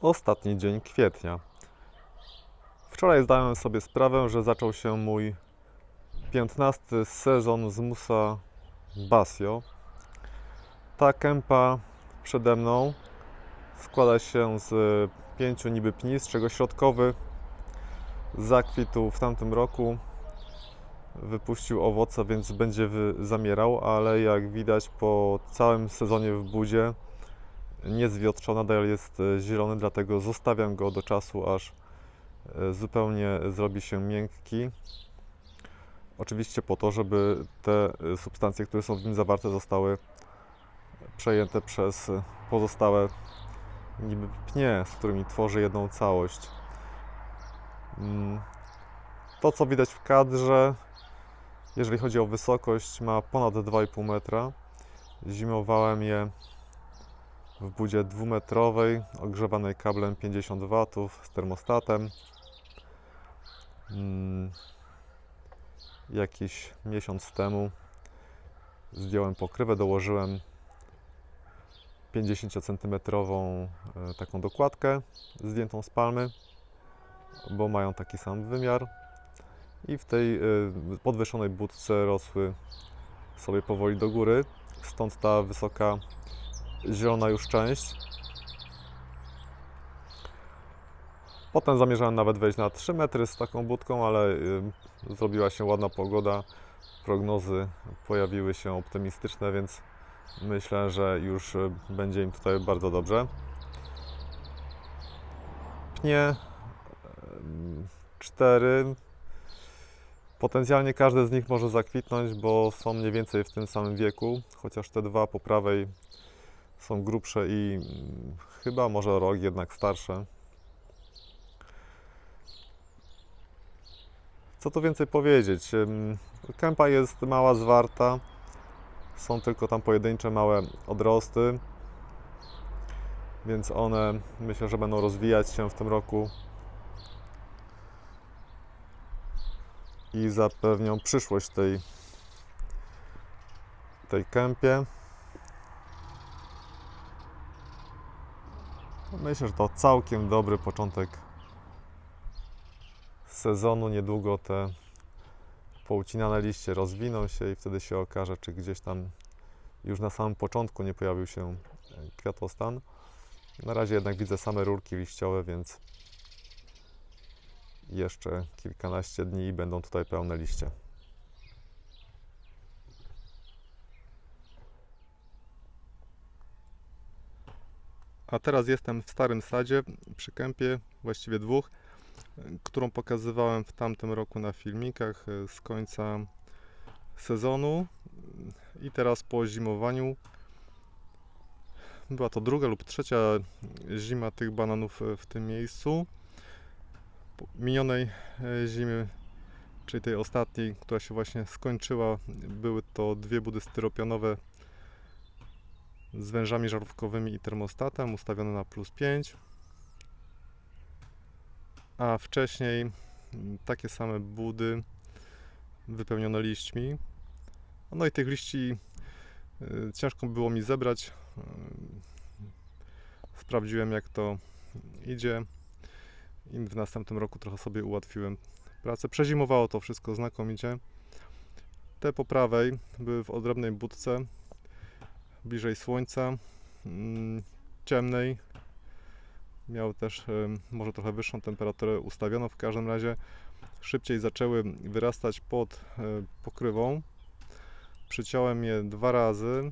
ostatni dzień kwietnia. Wczoraj zdałem sobie sprawę, że zaczął się mój 15 sezon z Musa Basio. Ta kępa przede mną składa się z pięciu niby pni, z czego środkowy zakwitł w tamtym roku. Wypuścił owoce, więc będzie zamierał, ale jak widać po całym sezonie w budzie nie zwiotczał, nadal jest e, zielony, dlatego zostawiam go do czasu, aż e, zupełnie zrobi się miękki. Oczywiście po to, żeby te e, substancje, które są w nim zawarte, zostały przejęte przez pozostałe niby pnie, z którymi tworzy jedną całość. Mm, To, co widać w kadrze, jeżeli chodzi o wysokość, ma ponad 2,5 metra. Zimowałem je w budzie dwumetrowej, ogrzewanej kablem 50 W z termostatem. Mm, Jakiś miesiąc temu zdjąłem pokrywę, dołożyłem 50 cm taką dokładkę zdjętą z palmy, bo mają taki sam wymiar. I w tej e, podwyższonej budce rosły sobie powoli do góry, stąd ta wysoka zielona już część. Potem zamierzałem nawet wejść na 3 metry z taką budką, ale y, zrobiła się ładna pogoda. Prognozy pojawiły się optymistyczne, więc myślę, że już y, będzie im tutaj bardzo dobrze. Pnie 4. Potencjalnie każdy z nich może zakwitnąć, bo są mniej więcej w tym samym wieku, chociaż te dwa po prawej są grubsze i mm, chyba może rok jednak starsze. Co tu więcej powiedzieć? Kępa jest mała, zwarta. Są tylko tam pojedyncze małe odrosty. Więc one myślę, że będą rozwijać się w tym roku i zapewnią przyszłość tej, tej kępie. Myślę, że to całkiem dobry początek sezonu. Niedługo te poucinane liście rozwiną się i wtedy się okaże, czy gdzieś tam już na samym początku nie pojawił się kwiatostan. Na razie jednak widzę same rurki liściowe, więc jeszcze kilkanaście dni i będą tutaj pełne liście. A teraz jestem w starym sadzie przy kępie, właściwie dwóch, którą pokazywałem w tamtym roku na filmikach e, z końca sezonu i teraz po zimowaniu. Była to druga lub trzecia zima tych bananów e, w tym miejscu. Po minionej e, zimy, czyli tej ostatniej, która się właśnie skończyła, były to dwie budy styropianowe z wężami żarówkowymi i termostatem ustawione na plus 5 a wcześniej mm, takie same budy wypełnione liśćmi. No i tych liści y, ciężko było mi zebrać. Y, Sprawdziłem jak to idzie i w następnym roku trochę sobie ułatwiłem pracę. Przezimowało to wszystko znakomicie. Te po prawej były w odrębnej budce, bliżej słońca, mm, ciemnej, miał też może trochę wyższą temperaturę ustawioną. W każdym razie szybciej zaczęły wyrastać pod e, pokrywą. Przyciąłem je dwa razy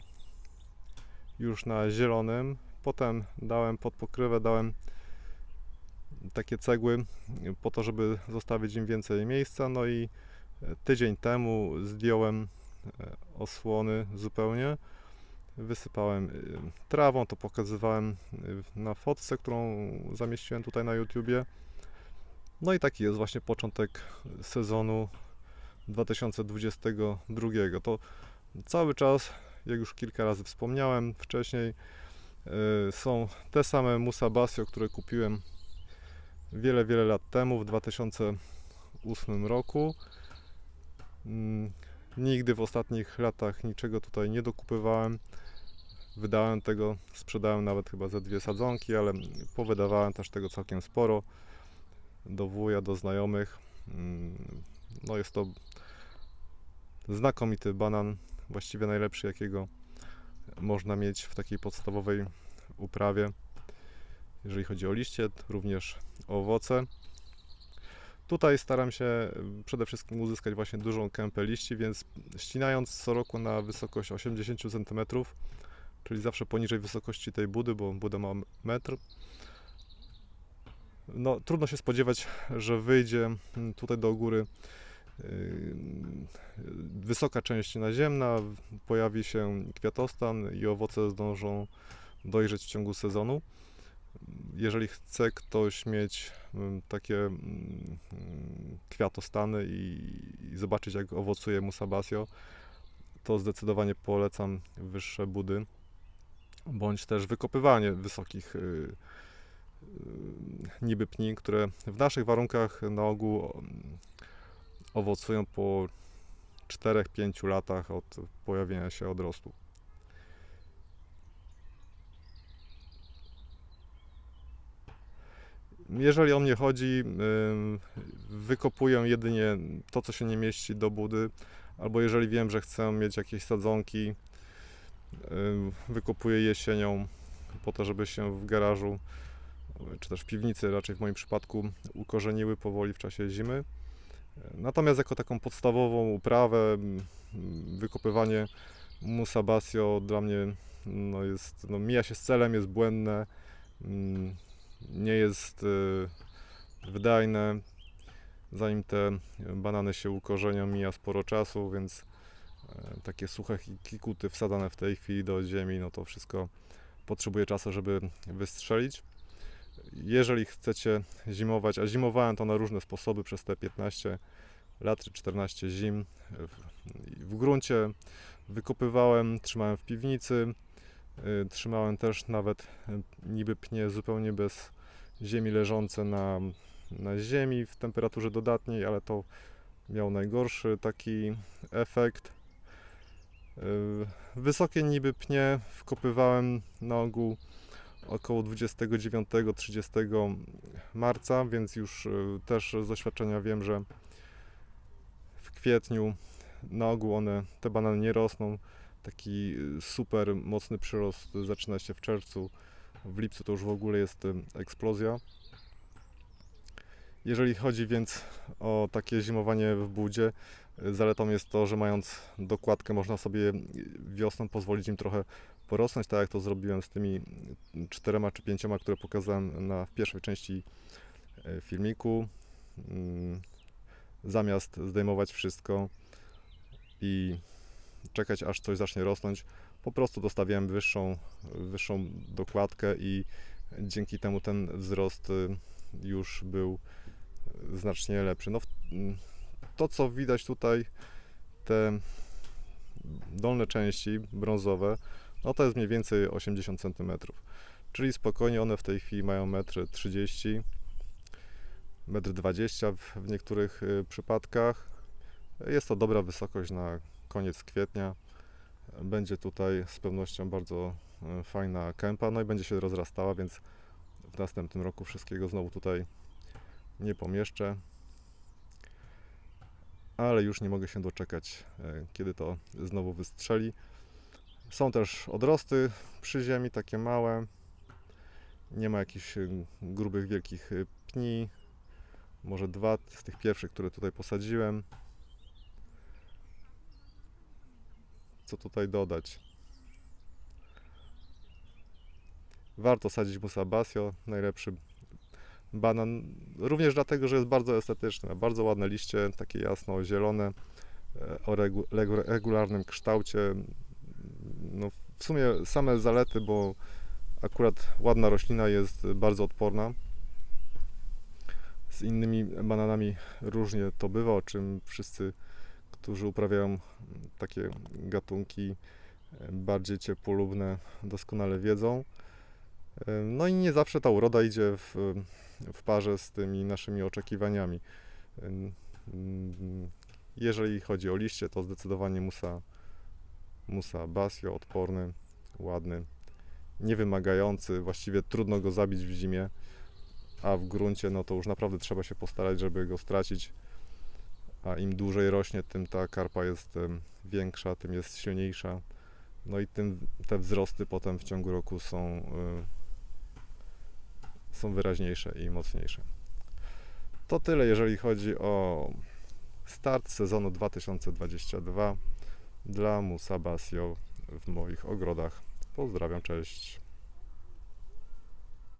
już na zielonym. Potem dałem pod pokrywę, dałem takie cegły po to, żeby zostawić im więcej miejsca. No i e, tydzień temu zdjąłem e, osłony zupełnie wysypałem y, trawą, to pokazywałem y, na fotce, którą zamieściłem tutaj na YouTubie. No i taki jest właśnie początek sezonu 2022. To cały czas, jak już kilka razy wspomniałem wcześniej, y, są te same Musa Basio, które kupiłem wiele, wiele lat temu, w 2008 roku. Nigdy w ostatnich latach niczego tutaj nie dokupywałem. Wydałem tego, sprzedałem nawet chyba ze dwie sadzonki, ale powydawałem też tego całkiem sporo do wuja, do znajomych. Mm, No jest to znakomity banan, właściwie najlepszy jakiego można mieć w takiej podstawowej uprawie. Jeżeli chodzi o liście, również o owoce. Tutaj staram się przede wszystkim uzyskać właśnie dużą kępę liści, więc ścinając co roku na wysokość 80 cm, czyli zawsze poniżej wysokości tej budy, bo buda ma metr. No, trudno się spodziewać, że wyjdzie mm, tutaj do góry yy, wysoka część naziemna, pojawi się kwiatostan i owoce zdążą dojrzeć w ciągu sezonu. Jeżeli chce ktoś mieć mm, takie mm, kwiatostany i, zobaczyć jak owocuje musabasio, to zdecydowanie polecam wyższe budy bądź też wykopywanie wysokich y, y, niby pni, które w naszych warunkach na ogół mm, owocują po 4-5 latach od pojawienia się odrostu. Jeżeli o mnie chodzi, wykopuję jedynie to, co się nie mieści do budy, albo jeżeli wiem, że chcę mieć jakieś sadzonki, wykopuję jesienią po to, żeby się w garażu czy też w piwnicy, raczej w moim przypadku, ukorzeniły powoli w czasie zimy. Natomiast jako taką podstawową uprawę, wykopywanie musa basio dla mnie no jest, no mija się z celem, jest błędne, nie jest y, wydajne. Zanim te banany się ukorzenią, mija sporo czasu, więc e, takie suche ki- kikuty wsadzane w tej chwili do ziemi, no to wszystko potrzebuje czasu, żeby wystrzelić. Jeżeli chcecie zimować, a zimowałem to na różne sposoby przez te 15 lat czy 14 zim w, w gruncie, wykopywałem, trzymałem w piwnicy, y, trzymałem też nawet y, niby pnie zupełnie bez ziemi leżące na, na ziemi w temperaturze dodatniej, ale to miał najgorszy taki efekt. Y, Wysokie niby pnie wkopywałem na ogół około 29-30 marca, więc już y, też z doświadczenia wiem, że w kwietniu na ogół one, te banany nie rosną. Taki y, super mocny przyrost zaczyna się w czerwcu. W lipcu to już w ogóle jest y, eksplozja. Jeżeli chodzi więc o takie zimowanie w budzie, y, zaletą jest to, że mając dokładkę można sobie wiosną pozwolić im trochę porosnąć, tak jak to zrobiłem z tymi czterema czy pięcioma, które pokazałem na, w pierwszej części filmiku. Mm, Zamiast zdejmować wszystko i czekać aż coś zacznie rosnąć, po prostu dostawiałem wyższą, wyższą dokładkę i dzięki temu ten wzrost y, już był znacznie lepszy. No, to co widać tutaj, te dolne części brązowe, no to jest mniej więcej 80 cm. Czyli spokojnie one w tej chwili mają 1,30 m, 1,20 m w, w niektórych y, przypadkach. Jest to dobra wysokość na koniec kwietnia. Będzie tutaj z pewnością bardzo y, fajna kępa, no i będzie się rozrastała, więc w następnym roku wszystkiego znowu tutaj nie pomieszczę. Ale już nie mogę się doczekać, y, kiedy to znowu wystrzeli. Są też odrosty przy ziemi, takie małe. Nie ma jakichś y, grubych, wielkich pni. Może dwa z tych pierwszych, które tutaj posadziłem. Co tutaj dodać? Warto sadzić musa basio, najlepszy banan. Również dlatego, że jest bardzo estetyczny. Bardzo ładne liście, takie jasno-zielone, e, o regu- regularnym kształcie no, w sumie same zalety, bo akurat ładna roślina jest bardzo odporna. Z innymi bananami różnie to bywa, o czym wszyscy, którzy uprawiają takie gatunki e, bardziej ciepłolubne, doskonale wiedzą. E, No i nie zawsze ta uroda idzie w, w parze z tymi naszymi oczekiwaniami. E, Jeżeli chodzi o liście, to zdecydowanie musa Musa Basio odporny, ładny, niewymagający, właściwie trudno go zabić w zimie, a w gruncie no to już naprawdę trzeba się postarać, żeby go stracić. A im dłużej rośnie, tym ta karpa jest większa, tym jest silniejsza. No i tym te wzrosty potem w ciągu roku są, są wyraźniejsze i mocniejsze. To tyle, jeżeli chodzi o start sezonu 2022 dla Musa Basio w moich ogrodach. Pozdrawiam, cześć.